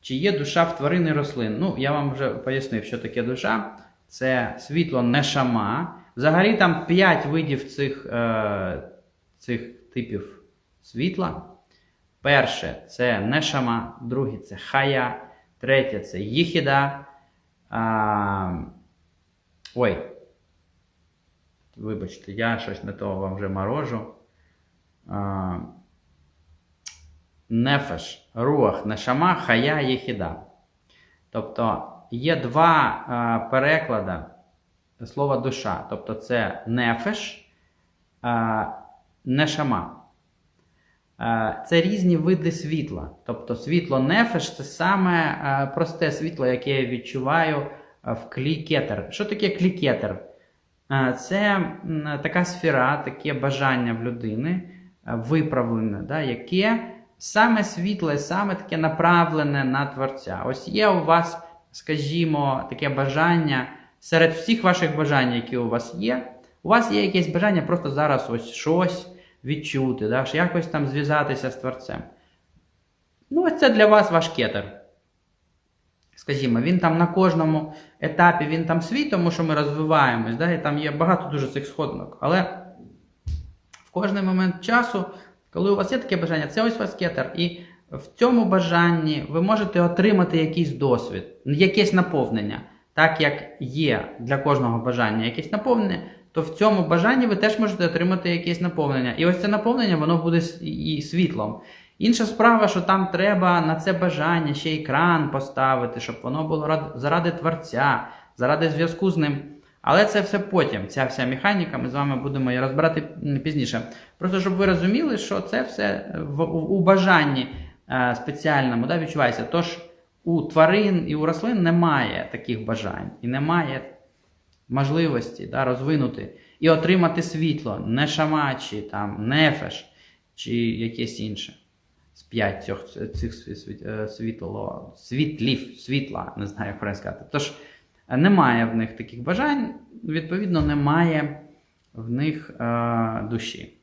Чи є душа в тварин і рослин? Ну, я вам вже пояснив, що таке душа. Це світло нешама. Взагалі там 5 видів цих, е, цих типів світла. Перше це нешама, друге це хая, третє це їхіда. А, ой. Вибачте, я щось не того вам вже морожу. А, нефеш, руах, нешама, хая, єхіда. Тобто є два а, переклади слова душа. Тобто це нефеш, а, нешама. Е, Це різні види світла. Тобто світло нефеш це саме е, просте світло, яке я відчуваю е, в клікетер. Що таке клікетер? Е, Це така сфера, таке бажання в людини е, виправлене, да, яке саме світле, саме таке направлене на Творця. Ось є у вас, скажімо, таке бажання серед всіх ваших бажань, які у вас є. У вас є якесь бажання просто зараз ось щось відчути, да, якось там зв'язатися з Творцем. Ну, ось це для вас ваш кетер. Скажімо, він там на кожному етапі він там свій, тому що ми розвиваємось, да, і там є багато дуже цих сходинок. Але в кожний момент часу, коли у вас є таке бажання, це ось ваш кетер. І в цьому бажанні ви можете отримати якийсь досвід, якесь наповнення. Так як є для кожного бажання якесь наповнення, то в цьому бажанні ви теж можете отримати якесь наповнення. І ось це наповнення воно буде і світлом. Інша справа, що там треба на це бажання ще екран поставити, щоб воно було заради творця, заради зв'язку з ним. Але це все потім. Ця вся механіка, ми з вами будемо її розбирати пізніше. Просто щоб ви розуміли, що це все в, у, бажанні е, спеціальному да, відчувається. Тож у тварин і у рослин немає таких бажань і немає можливості да, розвинути і отримати світло, не шама, чи там нефеш, чи якесь інше. З п'ять цих, цих е, світло, світлів, світла, не знаю, як правильно сказати. Тож е, немає в них таких бажань, відповідно, немає в них е, душі.